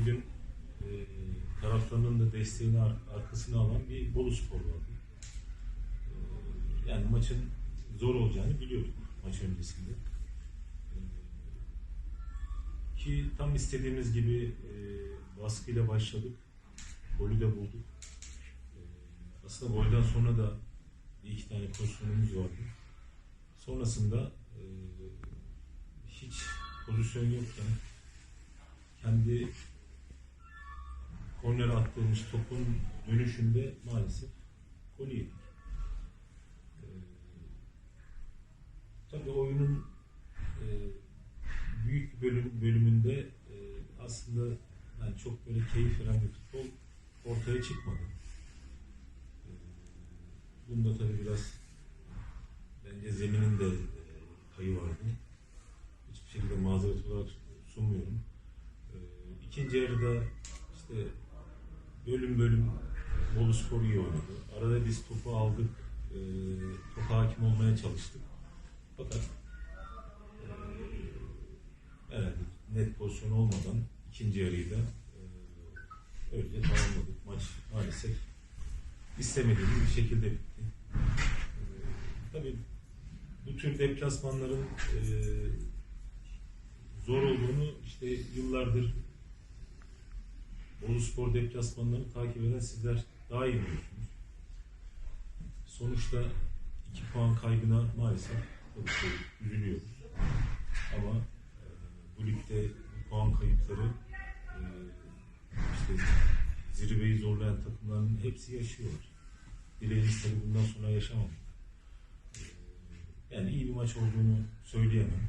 bugün e, taraftarının da desteğini ar- arkasına alan bir Bolu Spor vardı. E, yani maçın zor olacağını biliyorduk maç öncesinde. E, ki tam istediğimiz gibi e, baskıyla başladık. Golü de bulduk. E, aslında golden sonra da bir iki tane pozisyonumuz vardı. Sonrasında e, hiç pozisyon yokken kendi korner attığımız topun dönüşünde maalesef gol yedik. Ee, tabii oyunun e, büyük bölüm, bölümünde e, aslında yani çok böyle keyif veren bir futbol ortaya çıkmadı. Ee, bunda tabii biraz bence zeminin de e, payı vardı. Hiçbir şekilde mazeret olarak sunmuyorum. Ee, ikinci yarıda işte bölüm bölüm Bolu Spor iyi oynadı. Arada biz topu aldık, e, topa hakim olmaya çalıştık. Fakat e, herhalde net pozisyon olmadan ikinci yarıyı da e, öyle tamamladık. Maç maalesef istemediğimiz bir şekilde bitti. E, tabii bu tür deplasmanların e, zor olduğunu işte yıllardır Bolu Spor deplasmanlarını takip eden sizler daha iyi biliyorsunuz. Sonuçta iki puan kaybına maalesef üzülüyoruz. Ama e, bu ligde bu puan kayıpları e, işte zirveyi zorlayan takımların hepsi yaşıyorlar. Dileğimiz tabii bundan sonra yaşamamak. E, yani iyi bir maç olduğunu söyleyemem.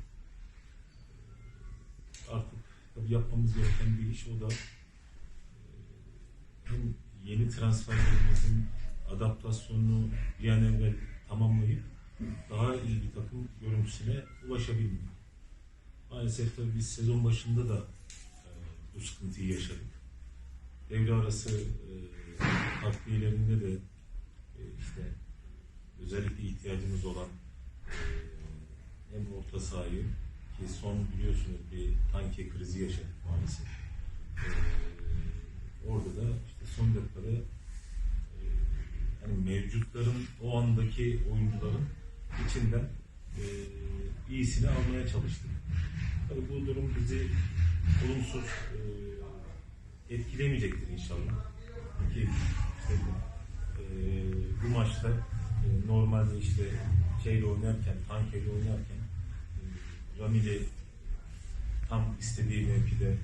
Artık tabii yapmamız gereken bir iş o da yeni transferlerimizin adaptasyonunu bir an evvel tamamlayıp daha iyi bir takım görüntüsüne ulaşabilmek. Maalesef tabii biz sezon başında da e, bu sıkıntıyı yaşadık. Devre arası e, takviyelerinde de e, işte özellikle ihtiyacımız olan e, hem orta sahayı ki son biliyorsunuz bir tanke krizi yaşadık maalesef. Dakikada e, hani mevcutların o andaki oyuncuların içinden e, iyisini almaya çalıştık. Tabii bu durum bizi olumsuz e, etkilemeyecektir inşallah. Ki işte e, bu maçta e, normalde işte şeyle oynarken, tankeyle oynarken e, Ramil'i tam istediği mevkide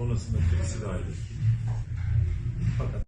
sonrasında krizi dahil. Fakat